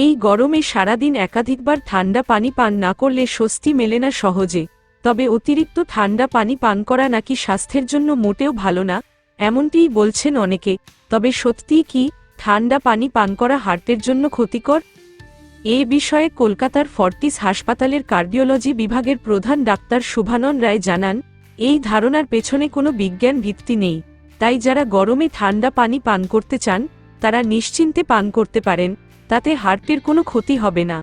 এই গরমে সারাদিন একাধিকবার ঠান্ডা পানি পান না করলে স্বস্তি মেলে না সহজে। তবে অতিরিক্ত ঠান্ডা পানি পান করা নাকি স্বাস্থ্যের জন্য মোটেও ভালো না, এমনটিই বলছেন অনেকে। তবে সত্যিই কি ঠান্ডা পানি পান করা হার্টের জন্য ক্ষতিকর? এ বিষয়ে কলকাতার ফর্টিস হাসপাতালের কার্ডিওলজি বিভাগের প্রধান ডাক্তার শুভানন রায় জানান, এই ধারণার পেছনে কোনো বিজ্ঞান ভিত্তি নেই। তাই যারা গরমে ঠান্ডা পানি পান করতে চান, তারা নিশ্চিন্তে পান করতে পারেন। তাতে হার্টের কোনো ক্ষতি হবে না।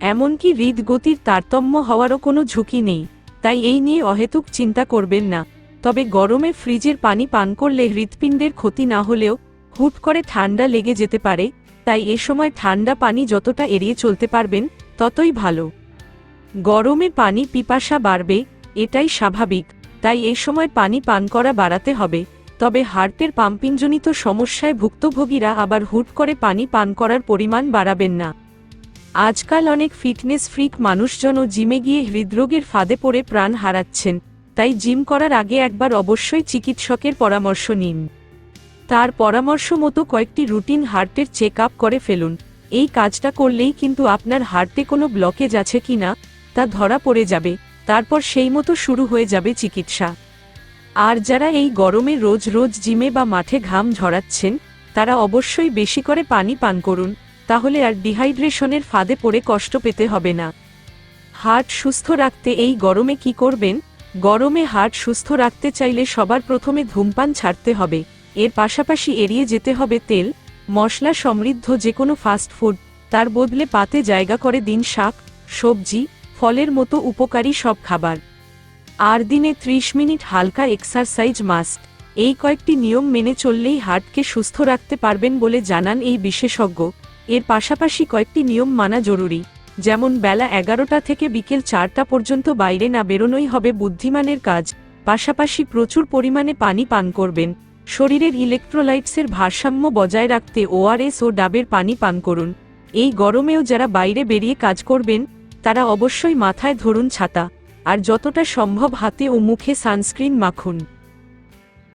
এমনকি হৃদগতির তারতম্য হওয়ারও কোনো ঝুঁকি নেই, তাই এই নিয়ে অহেতুক চিন্তা করবেন না। তবে গরমে ফ্রিজের পানি পান করলে হৃৎপিণ্ডের ক্ষতি না হলেও হুট করে ঠান্ডা লেগে যেতে পারে, তাই এ সময় ঠান্ডা পানি যতটা এড়িয়ে চলতে পারবেন, ততই ভালো। গরমে পানি পিপাসা বাড়বে, এটাই স্বাভাবিক, তাই এ সময় পানি পান করা বাড়াতে হবে। তবে হার্টের পাম্পিংজনিত সমস্যায় ভুক্তভোগীরা আবার হুট করে পানি পান করার পরিমাণ বাড়াবেন না। আজকাল অনেক ফিটনেস ফ্রিক মানুষজনও জিমে গিয়ে হৃদরোগের ফাঁদে পড়ে প্রাণ হারাচ্ছেন, তাই জিম করার আগে একবার অবশ্যই চিকিৎসকের পরামর্শ নিন। তার পরামর্শ মতো কয়েকটি রুটিন হার্টের চেক আপ করে ফেলুন। এই কাজটা করলেই কিন্তু আপনার হার্টে কোনো ব্লকেজ আছে কিনা, তা ধরা পড়ে যাবে, তারপর সেই মতো শুরু হয়ে যাবে চিকিৎসা। আর যারা এই গরমে রোজ রোজ জিমে বা মাঠে ঘাম ঝরাচ্ছেন, তারা অবশ্যই বেশি করে পানি পান করুন, তাহলে আর ডিহাইড্রেশনের ফাঁদে পড়ে কষ্ট পেতে হবে না। হার্ট সুস্থ রাখতে এই গরমে কি করবেন? গরমে হার্ট সুস্থ রাখতে চাইলে সবার প্রথমে ধূমপান ছাড়তে হবে, এর পাশাপাশি এড়িয়ে যেতে হবে তেল, মশলা সমৃদ্ধ যে কোনো ফাস্ট ফুড, তার বদলে পাতে জায়গা করে দিন শাক, সবজি, ফলের মতো উপকারী সব খাবার। আর দিনে ত্রিশ মিনিট হালকা এক্সারসাইজ মাস্ট এই কয়েকটি নিয়ম মেনে চললেই হার্টকে সুস্থ রাখতে পারবেন বলে জানান এই বিশেষজ্ঞ। এর পাশাপাশি কয়েকটি নিয়ম মানা জরুরি। যেমন বেলা এগারোটা থেকে বিকেল চারটা পর্যন্ত বাইরে না বেরোনোই হবে বুদ্ধিমানের কাজ। পাশাপাশি প্রচুর পরিমাণে পানি পান করবেন। শরীরের ইলেকট্রোলাইটসের ভারসাম্য বজায় রাখতে ওআরএস ও ডাবের পানি পান করুন। এই গরমেও যারা বাইরে বেরিয়ে কাজ করবেন, তারা অবশ্যই মাথায় ধরুন ছাতা। আর যতটা সম্ভব হাতে ও মুখে সানস্ক্রিন মাখুন।